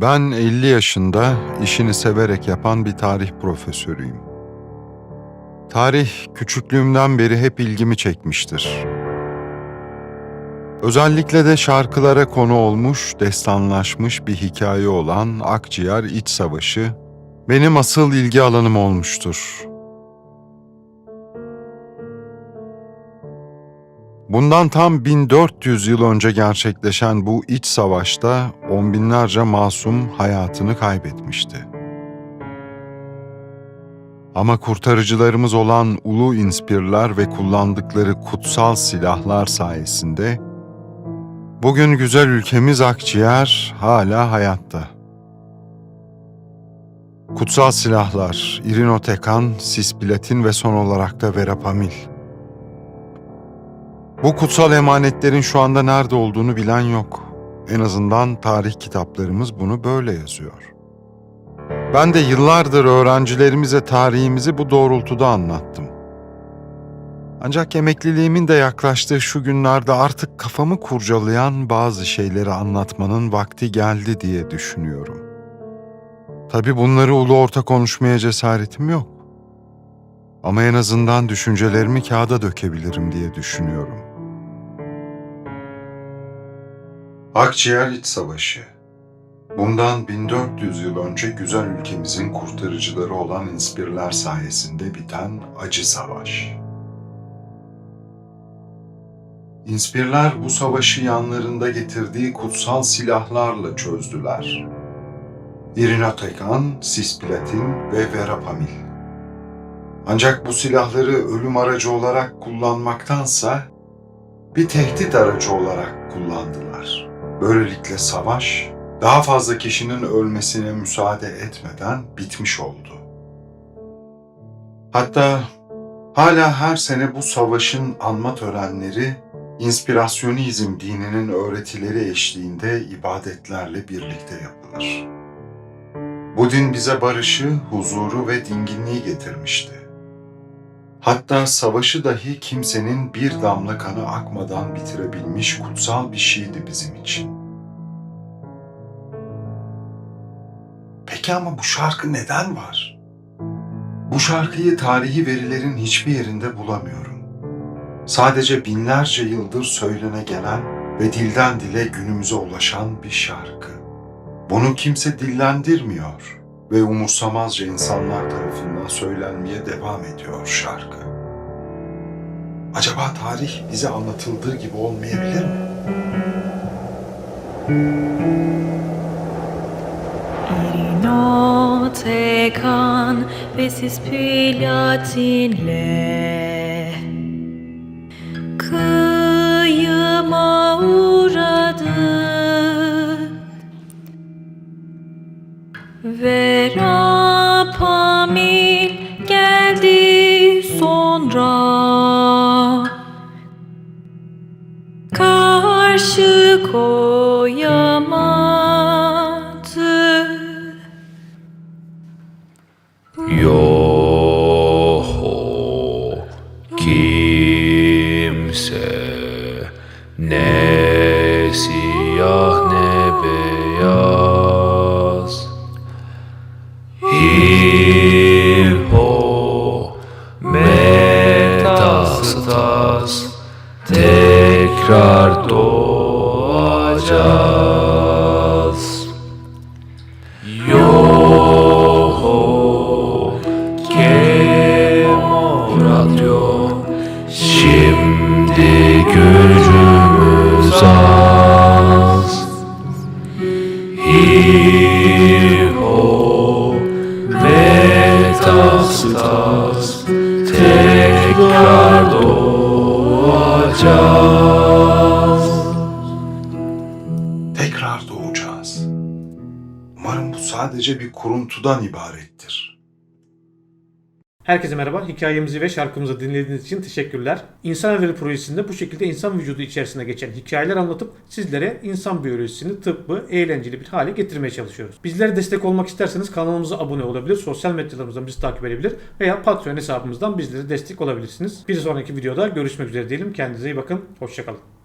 Ben 50 yaşında işini severek yapan bir tarih profesörüyüm. Tarih küçüklüğümden beri hep ilgimi çekmiştir. Özellikle de şarkılara konu olmuş, destanlaşmış bir hikaye olan Akciğer İç Savaşı benim asıl ilgi alanım olmuştur. Bundan tam 1400 yıl önce gerçekleşen bu iç savaşta on binlerce masum hayatını kaybetmişti. Ama kurtarıcılarımız olan ulu inspirler ve kullandıkları kutsal silahlar sayesinde bugün güzel ülkemiz Akciğer hala hayatta. Kutsal silahlar, irinotekan, sisplatin ve son olarak da verapamil. Bu kutsal emanetlerin şu anda nerede olduğunu bilen yok. En azından tarih kitaplarımız bunu böyle yazıyor. Ben de yıllardır öğrencilerimize tarihimizi bu doğrultuda anlattım. Ancak emekliliğimin de yaklaştığı şu günlerde artık kafamı kurcalayan bazı şeyleri anlatmanın vakti geldi diye düşünüyorum. Tabii bunları ulu orta konuşmaya cesaretim yok. Ama en azından düşüncelerimi kağıda dökebilirim diye düşünüyorum. Akciğer İç Savaşı Bundan 1400 yıl önce güzel ülkemizin kurtarıcıları olan inspirler sayesinde biten acı savaş. İnspirler bu savaşı yanlarında getirdiği kutsal silahlarla çözdüler. İrinotekan, sisplatin ve verapamil. Ancak bu silahları ölüm aracı olarak kullanmaktansa bir tehdit aracı olarak kullandılar. Böylelikle savaş daha fazla kişinin ölmesine müsaade etmeden bitmiş oldu. Hatta hala her sene bu savaşın anma törenleri inspirasyonizm dininin öğretileri eşliğinde ibadetlerle birlikte yapılır. Bu din bize barışı, huzuru ve dinginliği getirmişti. Hatta savaşı dahi kimsenin bir damla kanı akmadan bitirebilmiş kutsal bir şeydi bizim için. Peki ama bu şarkı neden var? Bu şarkıyı tarihi verilerin hiçbir yerinde bulamıyorum. Sadece binlerce yıldır söylene gelen ve dilden dile günümüze ulaşan bir şarkı. Bunu kimse dillendirmiyor ve umursamazca insanlar tarafından söylenmeye devam ediyor şarkı. Acaba tarih bize anlatıldığı gibi olmayabilir mi? İrinotekan ve sisplatinle Kıyıma uğradı Verapamil geldi sonra. Karşı koyamadı. Yok metastas tekrar doğacağız. Yok Kemo Radyo Şimdi gücümüz az. Hiho Metastas Tekrar Tekrar doğacağız. Umarım bu sadece bir kuruntudan ibarettir. Herkese merhaba. Hikayemizi ve şarkımızı dinlediğiniz için teşekkürler. İnsan Evleri projesinde bu şekilde insan vücudu içerisinde geçen hikayeler anlatıp sizlere insan biyolojisini, tıbbı eğlenceli bir hale getirmeye çalışıyoruz. Bizlere destek olmak isterseniz kanalımıza abone olabilir, sosyal medyalarımızdan bizi takip edebilir veya Patreon hesabımızdan bizlere destek olabilirsiniz. Bir sonraki videoda görüşmek üzere diyelim. Kendinize iyi bakın. Hoşçakalın.